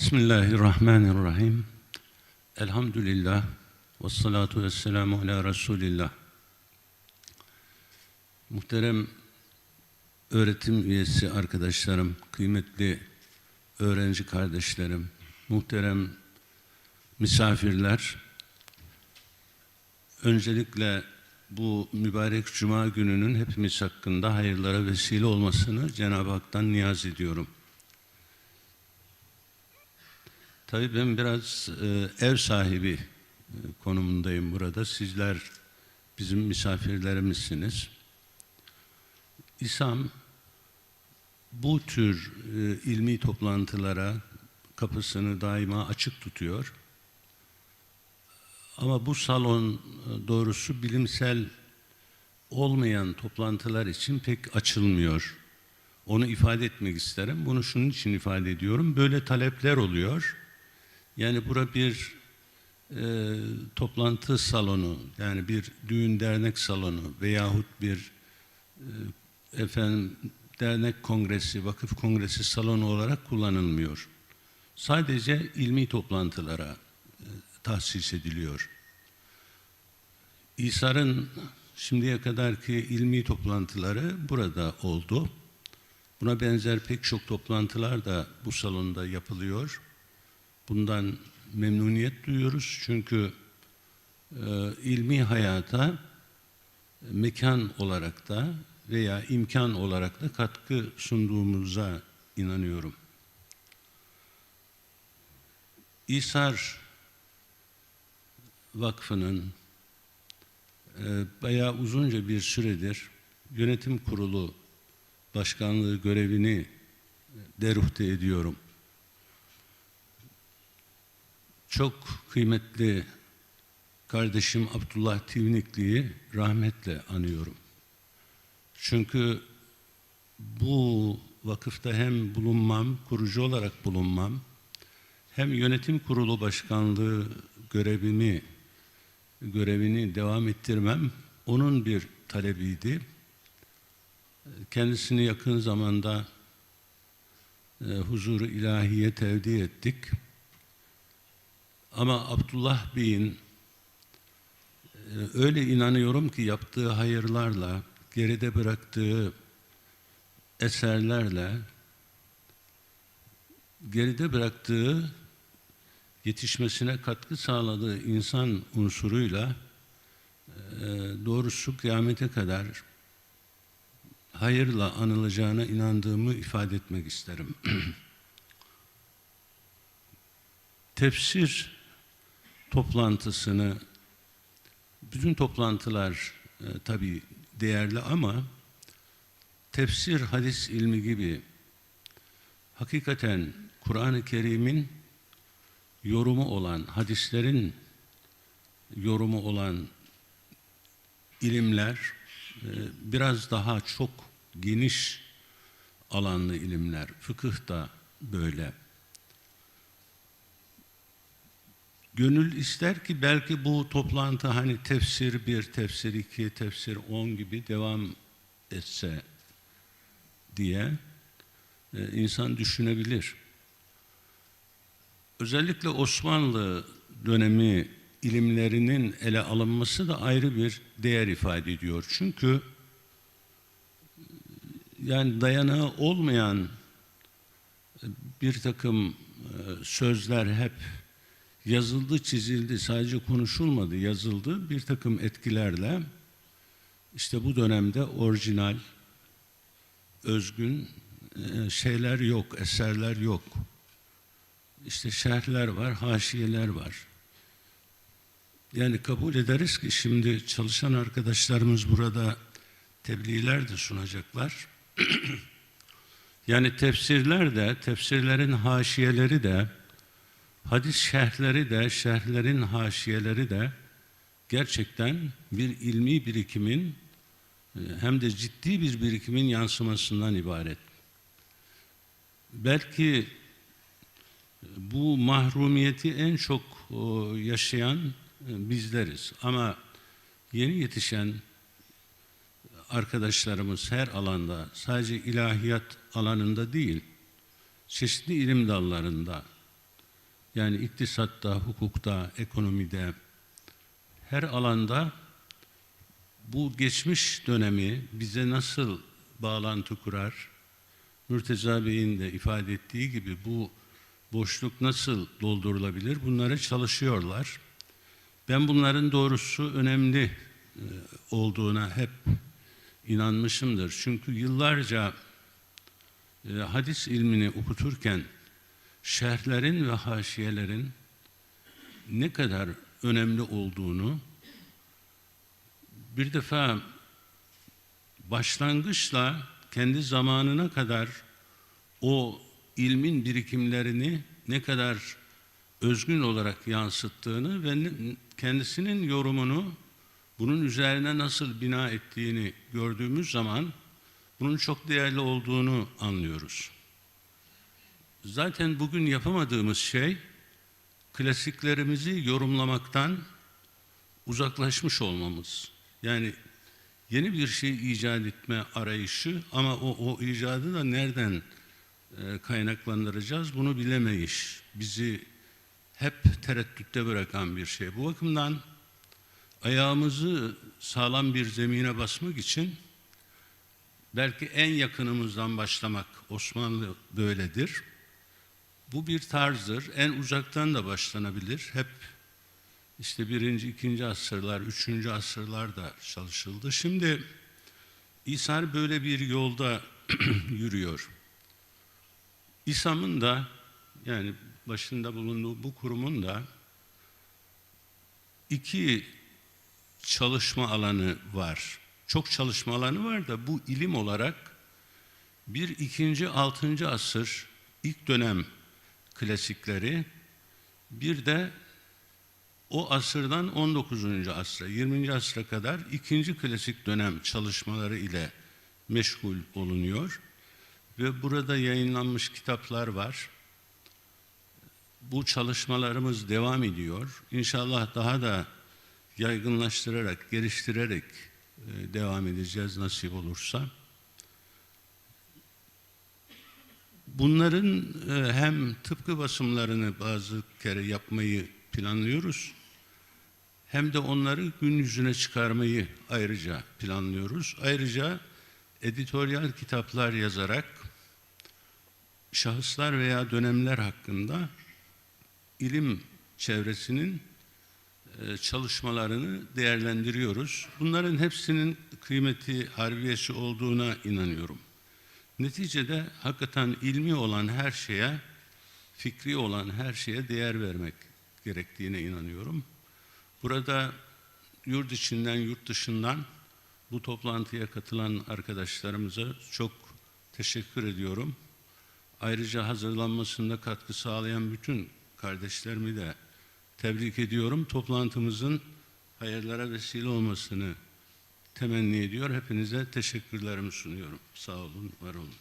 Bismillahirrahmanirrahim. Elhamdülillah. Ve salatu ve selamu ala Resulillah. Muhterem öğretim üyesi arkadaşlarım, kıymetli öğrenci kardeşlerim, muhterem misafirler, öncelikle bu mübarek cuma gününün hepimiz hakkında hayırlara vesile olmasını Cenab-ı Hak'tan niyaz ediyorum. Tabii ben biraz e, ev sahibi e, konumundayım burada. Sizler bizim misafirlerimizsiniz. İSAM bu tür e, ilmi toplantılara kapısını daima açık tutuyor. Ama bu salon e, doğrusu bilimsel olmayan toplantılar için pek açılmıyor. Onu ifade etmek isterim. Bunu şunun için ifade ediyorum. Böyle talepler oluyor. Yani bura bir e, toplantı salonu, yani bir düğün dernek salonu veyahut bir e, efendim dernek kongresi, vakıf kongresi salonu olarak kullanılmıyor. Sadece ilmi toplantılara e, tahsis ediliyor. İsar'ın şimdiye kadarki ilmi toplantıları burada oldu. Buna benzer pek çok toplantılar da bu salonda yapılıyor. Bundan memnuniyet duyuyoruz çünkü e, ilmi hayata mekan olarak da veya imkan olarak da katkı sunduğumuza inanıyorum. İsar Vakfı'nın e, bayağı uzunca bir süredir yönetim kurulu başkanlığı görevini deruhte ediyorum. Çok kıymetli kardeşim Abdullah Tivnikli'yi rahmetle anıyorum. Çünkü bu vakıfta hem bulunmam, kurucu olarak bulunmam, hem yönetim kurulu başkanlığı görevimi görevini devam ettirmem onun bir talebiydi. Kendisini yakın zamanda e, huzuru ilahiye tevdi ettik. Ama Abdullah Bey'in e, öyle inanıyorum ki yaptığı hayırlarla, geride bıraktığı eserlerle, geride bıraktığı yetişmesine katkı sağladığı insan unsuruyla e, doğrusu kıyamete kadar hayırla anılacağına inandığımı ifade etmek isterim. Tefsir toplantısını bütün toplantılar e, tabii değerli ama tefsir hadis ilmi gibi hakikaten Kur'an-ı Kerim'in yorumu olan, hadislerin yorumu olan ilimler e, biraz daha çok geniş alanlı ilimler. Fıkıh da böyle. Gönül ister ki belki bu toplantı hani tefsir bir, tefsir iki, tefsir on gibi devam etse diye e, insan düşünebilir. Özellikle Osmanlı dönemi ilimlerinin ele alınması da ayrı bir değer ifade ediyor. Çünkü yani dayanağı olmayan bir takım e, sözler hep yazıldı, çizildi, sadece konuşulmadı, yazıldı. Bir takım etkilerle işte bu dönemde orijinal, özgün e, şeyler yok, eserler yok. İşte şerhler var, haşiyeler var. Yani kabul ederiz ki şimdi çalışan arkadaşlarımız burada tebliğler de sunacaklar. yani tefsirler de, tefsirlerin haşiyeleri de, hadis şerhleri de, şerhlerin haşiyeleri de gerçekten bir ilmi birikimin e, hem de ciddi bir birikimin yansımasından ibaret. Belki bu mahrumiyeti en çok yaşayan e, bizleriz. Ama yeni yetişen arkadaşlarımız her alanda, sadece ilahiyat alanında değil, çeşitli ilim dallarında Yani iktisatta, hukukta, ekonomide, her alanda bu geçmiş dönemi bize nasıl bağlantı kurar? Mürteza Bey'in de ifade ettiği gibi bu boşluk nasıl doldurulabilir? Bunlara çalışıyorlar. Ben bunların doğrusu önemli e, olduğuna hep inanmışımdır. Çünkü yıllarca e, hadis ilmini okuturken şerhlerin ve haşiyelerin ne kadar önemli olduğunu bir defa başlangıçla kendi zamanına kadar o ilmin birikimlerini ne kadar özgün olarak yansıttığını ve kendisinin yorumunu bunun üzerine nasıl bina ettiğini gördüğümüz zaman bunun çok değerli olduğunu anlıyoruz. Zaten bugün yapamadığımız şey klasiklerimizi yorumlamaktan uzaklaşmış olmamız. Yani yeni bir şey icat etme arayışı ama o, o icadı da nereden e, kaynaklandıracağız bunu bilemeyiş. Bizi hep tereddütte bırakan bir şey. Bu bakımdan ayağımızı sağlam bir zemine basmak için belki en yakınımızdan başlamak Osmanlı böyledir. Bu bir tarzdır. En uzaktan da başlanabilir. Hep işte birinci, ikinci asırlar, üçüncü asırlarda çalışıldı. Şimdi İsa böyle bir yolda yürüyor. İSAM'ın da yani başında bulunduğu bu kurumun da iki çalışma alanı var. Çok çalışma alanı var da bu ilim olarak bir ikinci, altıncı asır ilk dönem klasikleri bir de o asırdan 19. asra, 20. asra kadar ikinci klasik dönem çalışmaları ile meşgul olunuyor. Ve burada yayınlanmış kitaplar var. Bu çalışmalarımız devam ediyor. İnşallah daha da yaygınlaştırarak, geliştirerek e, devam edeceğiz nasip olursa. Bunların e, hem tıpkı basımlarını bazı kere yapmayı planlıyoruz. Hem de onları gün yüzüne çıkarmayı ayrıca planlıyoruz. Ayrıca editoryal kitaplar yazarak şahıslar veya dönemler hakkında ilim çevresinin e, çalışmalarını değerlendiriyoruz. Bunların hepsinin kıymeti, harbiyesi olduğuna inanıyorum. Neticede hakikaten ilmi olan her şeye, fikri olan her şeye değer vermek gerektiğine inanıyorum. Burada yurt içinden, yurt dışından bu toplantıya katılan arkadaşlarımıza çok teşekkür ediyorum. Ayrıca hazırlanmasında katkı sağlayan bütün kardeşlerimi de tebrik ediyorum. Toplantımızın hayırlara vesile olmasını temenni ediyor. Hepinize teşekkürlerimi sunuyorum. Sağ olun, var olun.